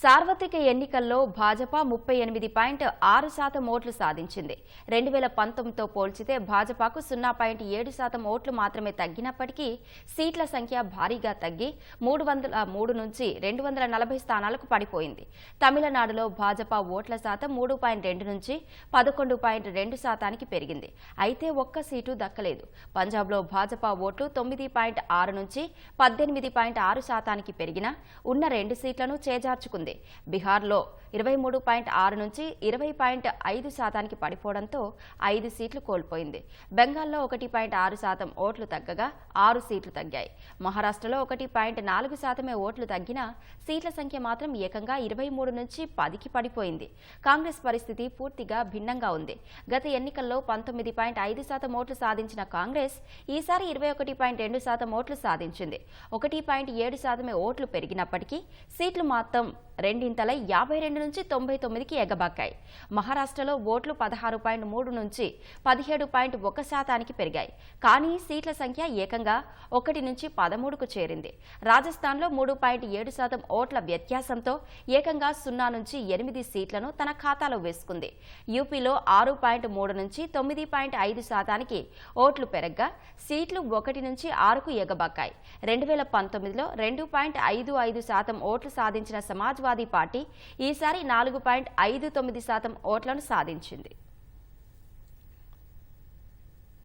సార్వత్రిక ఎన్నికల్లో భాజపా ముప్పై ఎనిమిది పాయింట్ ఆరు శాతం ఓట్లు సాధించింది. రెండు వేల పంతొమ్మిదితో పోల్చితే భాజపాకు సున్నా పాయింట్ ఏడు శాతం ఓట్లు మాత్రమే తగ్గినప్పటికీ సీట్ల సంఖ్య భారీగా తగ్గి మూడు వందల మూడు నుంచి రెండు వందల నలభై స్థానాలకు పడిపోయింది. తమిళనాడులో భాజపా ఓట్ల శాతం మూడు పాయింట్ రెండు నుంచి పదకొండు పాయింట్ రెండు శాతానికి పెరిగింది. అయితే ఒక్క సీటు దక్కలేదు. పంజాబ్లో భాజపా ఓట్లు తొమ్మిది పాయింట్ ఆరు నుంచి పద్దెనిమిది పాయింట్ ఆరు శాతానికి పెరిగినా ఉన్న రెండు సీట్లను చేజార్చుకుంది. బీహార్లో ఇరవై మూడు పాయింట్ ఆరు నుంచి ఇరవై పాయింట్ ఐదు శాతానికి పడిపోవడంతో ఐదు సీట్లు కోల్పోయింది. బెంగాల్లో ఒకటి పాయింట్ ఆరు శాతం ఓట్లు తగ్గగా ఆరు సీట్లు తగ్గాయి. మహారాష్ట్రలో ఒకటి పాయింట్ నాలుగు శాతమే ఓట్లు తగ్గినా సీట్ల సంఖ్య మాత్రం ఏకంగా ఇరవై మూడు నుంచి పదికి పడిపోయింది. కాంగ్రెస్ పరిస్థితి పూర్తిగా భిన్నంగా ఉంది. గత ఎన్నికల్లో పంతొమ్మిది పాయింట్ ఐదు శాతం ఓట్లు సాధించిన కాంగ్రెస్ ఈసారి ఇరవై ఒకటి పాయింట్ రెండు శాతం ఓట్లు సాధించింది. ఒకటి పాయింట్ ఏడు శాతమే ఓట్లు పెరిగినప్పటికీ సీట్లు మాత్రం రెండింతలై యాభై రెండు నుంచి తొంభై తొమ్మిదికి ఎగబాకాయి మహారాష్ట్రలో ఓట్లు పదహారు పాయింట్ మూడు నుంచి పదిహేడు పాయింట్ ఒక శాతానికి పెరిగాయి. కానీ సీట్ల సంఖ్య ఏకంగా ఒకటి నుంచి పదమూడుకు చేరింది. రాజస్థాన్లో మూడు పాయింట్ ఏడు శాతం ఓట్ల వ్యత్యాసంతో ఏకంగా సున్నా నుంచి ఎనిమిది సీట్లను తన ఖాతాలో వేసుకుంది. యూపీలో ఆరు పాయింట్ మూడు నుంచి తొమ్మిది పాయింట్ ఐదు శాతానికి ఓట్లు పెరగ్గా సీట్లు ఒకటి నుంచి ఆరుకు ఎగబాకాయి రెండు వేల పంతొమ్మిదిలో రెండు పాయింట్ ఐదు ఐదు శాతం ఓట్లు సాధించిన సమాజ్ సమాజ్వాదీ పార్టీ ఈసారి నాలుగు పాయింట్ ఐదు తొమ్మిది శాతం ఓట్లను సాధించింది.